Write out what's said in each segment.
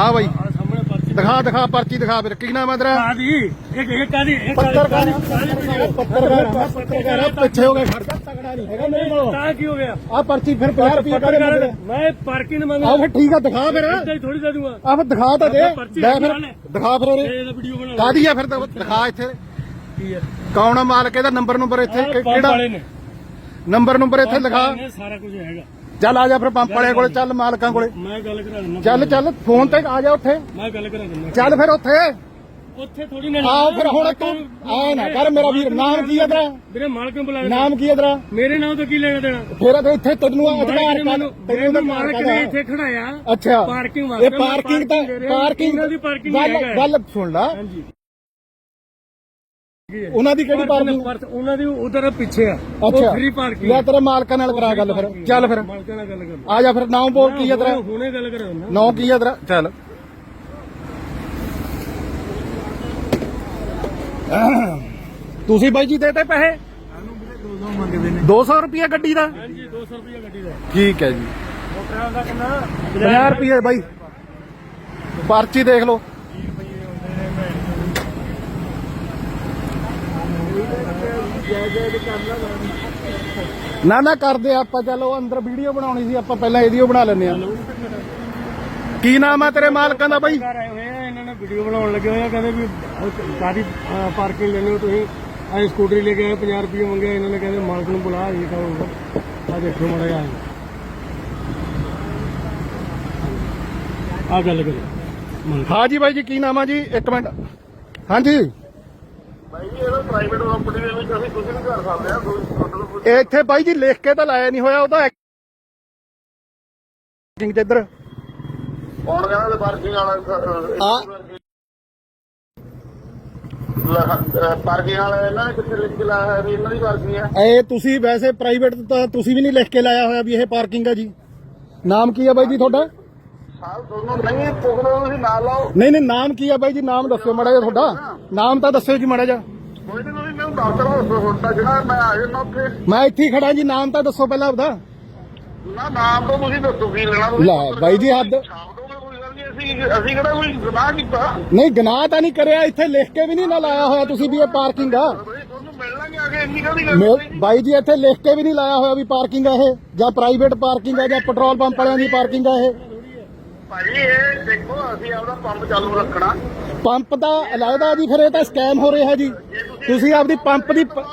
ਹਾਂ ਬਾਈ। ਆ ਸਾਹਮਣੇ ਪਰਚੀ ਦਿਖਾ ਦਿਖਾ ਪਰਚੀ ਦਿਖਾ ਫਿਰ। ਕੀ ਨਾਮ ਹੈ ਤੇਰਾ? ਕਾਦੀ? ਇੱਕ ਇੱਕ ਕਾਦੀ? ਇੱਕ ਪੱਤਰਕਾਰ। ਪੱਤਰਕਾਰ। ਪੱਤਰਕਾਰ। ਪਿੱਛੇ ਹੋ ਕੇ ਖੜ ਜਾ ਤਗੜਾ ਨਹੀਂ ਹੈਗਾ ਮੇਰੇ ਕੋਲ। ਤਾਂ ਕੀ ਹੋ ਗਿਆ? ਆ ਪਰਚੀ ਫਿਰ 50 ਰੁਪਏ ਪੱਤਰਕਾਰ ਮੈਂ ਪਾਰਕਿੰਗ ਮੰਗ ਆ ਫਿਰ ਠੀਕ ਆ ਦਿਖਾ ਫਿਰ। ਇੱਦਾਂ ਹੀ ਥੋੜੀ ਦੇ ਦੂੰਗਾ। ਆ ਫਿਰ ਦਿਖਾ ਤਾਂ ਦੇ। ਲੈ ਫਿਰ। ਦਿਖਾ ਫਿਰ ਬਣਾ ਕਾਦੀ ਆ ਫਿਰ ਦਿਖਾ ਇੱਥੇ। ਕੀ ਹੈ ਕੌਣ ਆ ਮਾਲਕ ਇਹਦਾ? ਨੰਬਰ ਨੰਬਰ ਇੱਥੇ ਕਿਹੜਾ? ਨੰਬਰ ਨੰਬਰ ਇੱਥੇ ਲਿਖਾ ਸਾਰਾ ਕੁਝ ਹੈਗਾ। ਚੱਲ ਆ ਜਾ ਫਿਰ ਪੰਪ ਵਾਲੇ ਕੋਲੇ ਚੱਲ ਮਾਲਕਾਂ ਕੋਲੇ। ਮੈਂ ਗੱਲ ਕਰਾ ਦਿੰਦਾ ਚੱਲ ਚੱਲ ਫੋਨ ਤੇ ਆ ਜਾ ਉੱਥੇ। ਮੈਂ ਗੱਲ ਕਰਾ ਦਿੰਦਾ ਚੱਲ ਫਿਰ ਉੱਥੇ। ਉੱਥੇ ਥੋੜੀ ਨਾ ਆਓ ਫਿਰ ਹੁਣ ਤੂੰ ਆ ਨਾ ਕਰ ਮੇਰਾ ਵੀਰ ਨਾਮ ਕੀ ਹੈ ਤੇਰਾ? ਵੀਰੇ ਮਾਲਕ ਨੂੰ ਬੁਲਾ ਨਾਮ ਕੀ ਹੈ ਤੇਰਾ? ਮੇਰੇ ਨਾਮ ਤੋਂ ਕੀ ਲੈਣਾ ਦੇਣਾ ਫਿਰ ਤੇ ਇੱਥੇ ਤੈਨੂੰ ਅਧਿਕਾਰ ਤੈਨੂੰ ਮਾਲਕ ਨੇ ਇੱਥੇ ਖੜਾਇਆ। ਅੱਛਾ। ਪਾਰਕਿੰਗ ਇਹ ਵਾਸਤੇ। ਮੈਂ ਪਾਰਕਿੰਗ ਤਾਂ ਪਾਰਕਿੰਗ ਦੀ ਪਾਰਕਿੰਗ ਗੱਲ ਸੁਣ ਲਾ। ਹਾਂਜੀ। ਉਹਨਾਂ ਦੀ ਕਿਹੜੀ ਪਾਰਕਿੰਗ? ਪਰ ਉਹਨਾਂ ਦੀ ਉਧਰ ਪਿੱਛੇ ਆ। ਉਹ ਅੱਛਾ। ਫ੍ਰੀ ਪਾਰਕਿੰਗ ਲੈ ਤੇਰੇ ਮਾਲਕਾਂ ਨਾਲ ਕਰਾ ਗੱਲ ਫਿਰ। ਚੱਲ ਫਿਰ। ਮਾਲਕਾਂ ਨਾਲ ਗੱਲ ਕਰ। ਆ ਜਾ ਫਿਰ ਨਾਮ ਬੋਲ ਕੀ ਹੈ ਤੇਰਾ? ਹੁਣੇ ਗੱਲ ਕਰਾ ਨਾਮ ਕੀ ਹੈ ਤੇਰਾ? ਚੱਲ। ਤੁਸੀਂ ਬਾਈ ਜੀ ਦੇਤੇ ਪੈਸੇ? 200 ਰੁਪਏ ਗੱਡੀ ਦਾ? ਹਾਂਜੀ 200 ਰੁਪਏ ਗੱਡੀ ਦਾ। ਠੀਕ ਹੈ ਜੀ। ਮੋਟਰਾਂ ਦਾ ਕਿੰਨਾ? 50 ਰੁਪਏ ਬਾਈ। ਪਰਚੀ ਦੇਖ ਲਓ। ਨਾ ਨਾ ਕਰਦੇ ਆਪਾਂ ਚਲੋ ਅੰਦਰ ਵੀਡੀਓ ਬਣਾਉਣੀ ਸੀ ਆਪਾਂ ਪਹਿਲਾਂ ਇਹਦੀ ਓ ਬਣਾ ਲੈਂਦੇ ਆ। ਕੀ ਨਾਮ ਆ ਤੇਰੇ ਮਾਲਕਾਂ ਦਾ ਬਾਈ? ਘਰ ਆਏ ਹੋਏ ਆ ਇਹਨਾਂ ਨੇ ਵੀਡੀਓ ਬਣਾਉਣ ਲੱਗੇ ਹੋਏ ਆ ਕਹਿੰਦੇ ਵੀ ਕਾਦੀ ਪਾਰਕਿੰਗ ਲੈਣੀ ਹੋ ਤੁਸੀਂ। ਆ ਸਕੂਟਰੀ ਲੈ ਕੇ ਆਏ 50 ਰੁਪਏ ਮੰਗਿਆ ਇਹਨਾਂ ਨੇ ਕਹਿੰਦੇ ਮਾਲਕ ਨੂੰ ਬੁਲਾ ਇਹ ਕਹੋ ਆ ਦੇਖੋ ਮੜਾ ਆ ਆ ਗੱਲ ਕਰੋ ਹਾਂ ਜੀ ਬਾਈ ਜੀ ਕੀ ਨਾਮ ਆ ਜੀ? ਇੱਕ ਮਿੰਟ। ਹਾਂਜੀ। ਇੱਥੇ ਬਾਈ ਜੀ ਲਿਖ ਕੇ ਤਾਂ ਲਾਇਆ ਨਹੀਂ ਹੋਇਆ ਉਹਦਾ ਐਕਟਿੰਗ ਤੇ ਇੱਧਰ। ਕੌਣ ਕਹਿੰਦਾ ਤੇ ਪਾਰਕਿੰਗ ਵਾਲਾ ਪਾਰਕਿੰਗ ਵਾਲਾ ਇਹਨਾਂ ਨੇ ਕਿੱਥੇ ਲਿਖ ਕੇ ਲਾਇਆ ਹੈ ਵੀ ਇਹਨਾਂ ਦੀ ਪਾਰਕਿੰਗ ਹੈ ਇਹ ਤੁਸੀਂ ਵੈਸੇ ਪ੍ਰਾਈਵੇਟ ਤਾਂ ਤੁਸੀਂ ਵੀ ਨਹੀਂ ਲਿਖ ਕੇ ਲਾਇਆ ਹੋਇਆ ਵੀ ਇਹ ਪਾਰਕਿੰਗ ਆ ਜੀ। ਨਾਮ ਕੀ ਆ ਬਾਈ ਜੀ ਤੁਹਾਡਾ? ਨਹੀਂ ਨਹੀਂ ਨਾਮ ਕੀ ਆ ਬਾਈ ਜੀ? ਨਾਮ ਦੱਸਿਓ ਮਾੜਾ ਜਿਹਾ ਤੁਹਾਡਾ। ਨਾਮ ਤਾਂ ਦੱਸਿਓ ਜੀ ਮਾੜਾ ਜਿਹਾ। ਮੈਂ ਇੱਥੇ ਹੀ ਖੜਾ ਜੀ ਨਾਮ ਤਾਂ ਦੱਸੋ ਪਹਿਲਾਂ ਆਪਦਾ। ਨਾ ਨਾਮ ਤੋਂ ਤੁਸੀਂ ਦੱਸੋ ਕੀ ਲੈਣਾ ਤੁਸੀਂ। ਲੈ ਬਾਈ ਜੀ ਹੱਦ। ਨਹੀਂ ਅਸੀਂ ਅਸੀਂ ਕਿਹੜਾ ਕੋਈ ਗੁਨਾਹ ਕੀਤਾ? ਨਹੀਂ ਗਨਾਹ ਤਾਂ ਨਹੀਂ ਕਰਿਆ ਇੱਥੇ ਲਿਖ ਕੇ ਵੀ ਨਹੀਂ ਨਾ ਲਾਇਆ ਹੋਇਆ ਤੁਸੀਂ ਵੀ ਇਹ ਪਾਰਕਿੰਗ ਆ? ਬਾਈ ਜੀ ਇੱਥੇ ਲਿਖ ਕੇ ਵੀ ਨਹੀਂ ਲਾਇਆ ਹੋਇਆ ਵੀ ਪਾਰਕਿੰਗ ਆ ਇਹ ਜਾਂ ਪ੍ਰਾਈਵੇਟ ਪਾਰਕਿੰਗ ਆ ਜਾਂ ਪੈਟਰੋਲ ਪੰਪ ਵਾਲਿਆਂ ਦੀ ਪਾਰਕਿੰਗ ਆ ਇਹ। ਭਾਜੀ ਇਹ ਦੇਖੋ ਅਸੀਂ ਆਪਦਾ ਪੰਪ ਚਾਲੂ ਰੱਖਣਾ। ਪੰਪ ਦਾ ਅਲਾਇਦਾ ਜੀ ਫਿਰ ਇਹ ਤਾਂ ਸਕੈਮ ਹੋ ਰਿਹਾ ਜੀ। ਤੁਸੀਂ ਆਪਦੀ ਪੰਪ ਦੀ ਪ-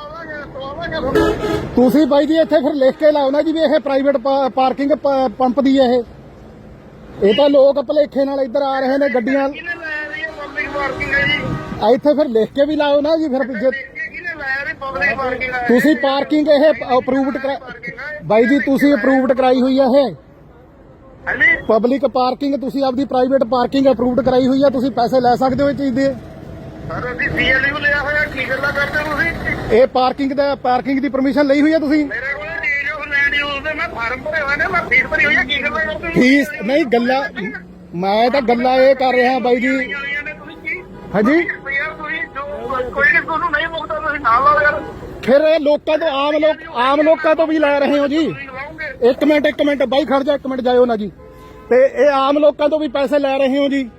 ਤੁਸੀਂ ਬਾਈ ਜੀ ਇੱਥੇ ਫਿਰ ਲਿਖ ਕੇ ਨਾ ਜੀ ਵੀ ਇਹ ਪ੍ਰਾਈਵੇਟ ਪਾਰਕਿੰਗ ਪੰਪ ਦੀ ਹੈ ਇਹ। ਇਹ ਤਾਂ ਲੋਕ ਭਲੇਖੇ ਨਾਲ ਇੱਧਰ ਆ ਰਹੇ ਨੇ ਗੱਡੀਆਂ। ਕਿਹਨੇ ਲਾਇਆ ਜੀ ਪਬਲਿਕ ਪਾਰਕਿੰਗ ਹੈ ਜੀ? ਆ ਇੱਥੇ ਫਿਰ ਲਿਖ ਕੇ ਵੀ ਲਾਓ ਨਾ ਜੀ ਫਿਰ ਜੇ ਇਹ ਕਿਹਨੇ ਲਾਇਆ ਜੀ ਪਬਲਿਕ ਪਾਰਕਿੰਗ ਹੈ? ਤੁਸੀਂ ਪਾਰਕਿੰਗ ਇਹ ਅਪਰੂਵਡ ਬਾਈ ਜੀ ਤੁਸੀਂ ਅਪਰੂਵਡ ਕਰਾਈ ਹੋਈ ਹੈ ਇਹ। ਹਾਂਜੀ? ਪਬਲਿਕ ਪਾਰਕਿੰਗ ਤੁਸੀਂ ਆਪਦੀ ਪ੍ਰਾਈਵੇਟ ਪਾਰਕਿੰਗ ਅਪਰੂਵਡ ਕਰਾਈ ਹੋਈ ਹੈ ਤੁਸੀਂ ਪੈਸੇ ਲੈ ਸਕਦੇ ਹੋ ਇਹ ਚੀਜ਼ ਦੇ। ਸਰ ਅਸੀਂ ਸੀਐਲਯੂ ਲਿਆ ਹੋਇਆ ਕੀ ਗੱਲਾਂ ਕਰਦੇ ਤੁਸੀਂ? ਇਹ ਪਾਰਕਿੰਗ ਦਾ ਪਾਰਕਿੰਗ ਦੀ ਪਰਮਿਸ਼ਨ ਲਈ ਹੋਈ ਹੈ ਤੁਸੀਂ? ਮੇਰੇ ਕੋਲ ਡੀਜ ਆਫ ਲੈਂਡ ਯੂਜ਼ ਦੇ ਮੈਂ ਫਾਰਮ ਭਰੇ ਹੋਏ ਨੇ ਮੈਂ ਫੀਸ ਭਰੀ ਹੋਈ ਹੈ ਕੀ ਗੱਲਾਂ ਕਰਦੇ ਹੋ ਫੀਸ ਨਹੀਂ ਗੱਲਾਂ ਮੈਂ ਤਾਂ ਗੱਲਾਂ ਇਹ ਕਰ ਰਿਹਾ ਬਾਈ ਜੀ। ਹਾਂਜੀ? ਯਾਰ ਤੁਸੀਂ ਜੋ ਕੋਈ ਨਹੀਂ ਤੁਹਾਨੂੰ ਨਹੀਂ ਮੁਕਤਾ ਤੁਸੀਂ ਨਾਲ ਲਾਓ ਯਾਰ। ਫਿਰ ਇਹ ਲੋਕਾਂ ਤੋਂ ਆਮ ਲੋਕ ਆਮ ਲੋਕਾਂ ਤੋਂ ਵੀ ਲੈ ਰਹੇ ਹੋ ਜੀ। ਇੱਕ ਮਿੰਟ ਇੱਕ ਮਿੰਟ ਬਾਈ ਖੜ ਜਾ ਇੱਕ ਮਿੰਟ ਜਾਇਓ ਨਾ ਜੀ। ਤੇ ਇਹ ਆਮ ਲੋਕਾਂ ਤੋਂ ਵੀ ਪੈਸੇ ਲੈ ਰਹੇ ਹੋ ਜੀ?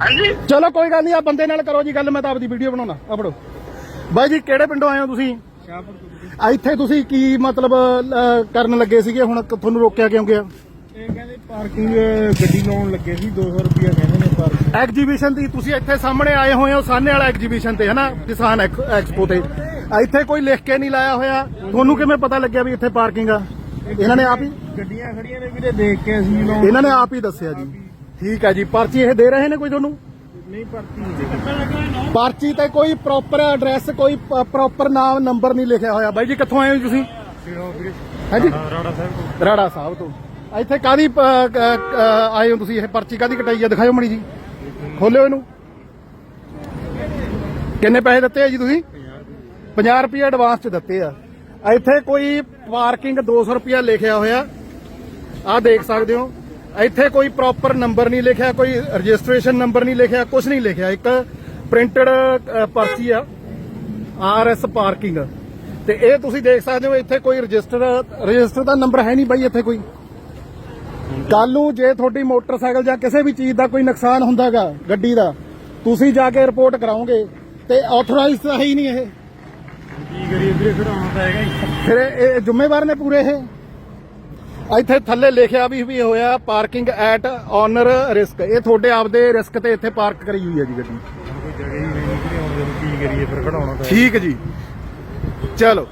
ਹਾਂਜੀ। ਚਲੋ ਕੋਈ ਗੱਲ ਨਹੀਂ ਆ ਬੰਦੇ ਨਾਲ ਕਰੋ ਜੀ ਗੱਲ ਮੈਂ ਤਾਂ ਆਪਦੀ ਵੀਡੀਓ ਬਣਾਉਣਾ ਆ ਫੜੋ। ਬਾਈ ਜੀ ਕਿਹੜੇ ਪਿੰਡੋਂ ਆਏ ਹੋ ਤੁਸੀਂ? ਆ ਇੱਥੇ ਤੁਸੀਂ ਕੀ ਮਤਲਬ ਕਰਨ ਲੱਗੇ ਸੀਗੇ? ਹੁਣ ਤੁਹਾਨੂੰ ਰੋਕਿਆ ਕਿਉਂ ਗਿਆ? ਇਹ ਕਹਿੰਦੇ ਪਾਰਕਿੰਗ ਗੱਡੀ ਲਾਉਣ ਲੱਗੇ ਸੀ 200 ਰੁਪਏ ਕਹਿੰਦੇ ਨੇ ਪਾਰਕਿੰਗ ਐਗਜੀਬਿਸ਼ਨ ਦੀ ਤੁਸੀਂ ਇੱਥੇ ਸਾਹਮਣੇ ਆਏ ਹੋਏ ਹੋ ਸਾਹਨੇ ਵਾਲਾ ਐਗਜੀਬਿਸ਼ਨ ਤੇ ਹਨਾ? ਕਿਸਾਨ ਐਕ- ਐਕਸਪੋ ਤੇ। ਇੱਥੇ ਕੋਈ ਲਿਖ ਕੇ ਨਹੀਂ ਲਾਇਆ ਹੋਇਆ। ਤੁਹਾਨੂੰ ਕਿਵੇਂ ਪਤਾ ਲੱਗਿਆ ਵੀ ਇੱਥੇ ਪਾਰਕਿੰਗ ਆ? ਇਹਨਾਂ ਨੇ ਆਪ ਹੀ? ਗੱਡੀਆਂ ਖੜੀਆਂ ਨੇ ਵੀਰੇ ਦੇਖ ਕੇ ਅਸੀਂ ਲਾਉਣ। ਇਹਨਾਂ ਨੇ ਆਪ ਹੀ ਦੱਸਿਆ ਜੀ। ਠੀਕ ਹੈ ਜੀ ਪਰਚੀ ਇਹ ਦੇ ਰਹੇ ਨੇ ਕੋਈ ਤੁਹਾਨੂੰ? ਨਹੀਂ ਪਰਚੀ ਨਹੀਂ ਪਰਚੀ ਤੇ ਕੋਈ ਪ੍ਰੋਪਰ ਐਡਰੈਸ ਕੋਈ ਪ੍ਰੋਪਰ ਨਾਮ ਨੰਬਰ ਨਹੀਂ ਲਿਖਿਆ ਹੋਇਆ। ਬਾਈ ਜੀ ਕਿੱਥੋਂ ਆਏ ਹੋ ਤੁਸੀਂ? ਹਾਂਜੀ? ਰਾੜਾ ਸਾਹਿਬ ਰਾੜਾ ਸਾਹਿਬ ਤੋਂ। ਇੱਥੇ ਕਾਦੀ ਆਏ ਹੋ ਤੁਸੀਂ? ਇਹ ਪਰਚੀ ਕਾਦੀ ਕਟਾਈ ਆ? ਦਿਖਾਓ ਮੜੀ ਜੀ। ਖੋਲਿਓ ਇਹਨੂੰ। ਕਿੰਨੇ ਪੈਸੇ ਦਿੱਤੇ ਆ ਜੀ ਤੁਸੀਂ? 50 ਰੁਪਏ। ਐਡਵਾਂਸ ਚ ਦਿੱਤੇ ਆ ਇੱਥੇ ਕੋਈ ਪਾਰਕਿੰਗ 200 ਰੁਪਏ ਲਿਖਿਆ ਹੋਇਆ। ਆਹ ਦੇਖ ਸਕਦੇ ਹੋ। ਇੱਥੇ ਕੋਈ ਪ੍ਰੋਪਰ ਨੰਬਰ ਨਹੀਂ ਲਿਖਿਆ, ਕੋਈ ਰਜਿਸਟ੍ਰੇਸ਼ਨ ਨੰਬਰ ਨਹੀਂ ਲਿਖਿਆ ਕੁਝ ਨਹੀਂ ਲਿਖਿਆ। ਇੱਕ ਪ੍ਰਿੰਟਡ ਪਰਚੀ ਆ ਆਰਐਸ ਪਾਰਕਿੰਗ ਤੇ ਇਹ ਤੁਸੀਂ ਦੇਖ ਸਕਦੇ ਹੋ, ਇੱਥੇ ਕੋਈ ਰਜਿਸਟਰ ਰਜਿਸਟਰ ਦਾ ਨੰਬਰ ਹੈ ਨਹੀਂ ਬਾਈ ਇੱਥੇ ਕੋਈ। ਕੱਲ ਨੂੰ ਜੇ ਤੁਹਾਡੀ ਮੋਟਰਸਾਈਕਲ ਜਾਂ ਕਿਸੇ ਵੀ ਚੀਜ਼ ਦਾ ਕੋਈ ਨੁਕਸਾਨ ਹੁੰਦਾਗਾ, ਗੱਡੀ ਦਾ, ਤੁਸੀਂ ਜਾ ਕੇ ਰਿਪੋਰਟ ਕਰਾਓਗੇ। ਤੇ ਆਥੋਰਾਈਜ਼ ਤਾਂ ਹੈ ਹੀ ਨਹੀਂ ਇਹ। ਕੀ ਕਰੀਏ ਵੀਰੇ ਖੜਾਉਣਾ ਤਾਂ ਹੈਗਾ ਹੀ ਫਿਰ ਇਹ ਇਹ ਜ਼ਿੰਮੇਵਾਰ ਨੇ ਪੂਰੇ ਇਹ? ਇੱਥੇ ਥੱਲੇ ਲਿਖਿਆ ਵੀ ਵੀ ਹੋਇਆ ਪਾਰਕਿੰਗ ਐਟ ਓਨਰ ਰਿਸਕ ਇਹ ਤੁਹਾਡੇ ਆਪਦੇ ਰਿਸਕ ਤੇ ਇੱਥੇ ਪਾਰਕ ਕਰੀ ਹੋਈ ਹੈ ਜੀ ਗੱਡੀ। ਕੋਈ ਜਗ੍ਹਾ ਹੀ ਨਹੀਂ ਵੀਰੇ ਹੁਣ ਜਦੋਂ ਕੀ ਕਰੀਏ ਫਿਰ ਖੜਾਉਣਾ ਤਾਂ ਠੀਕ ਜੀ। ਚਲੋ।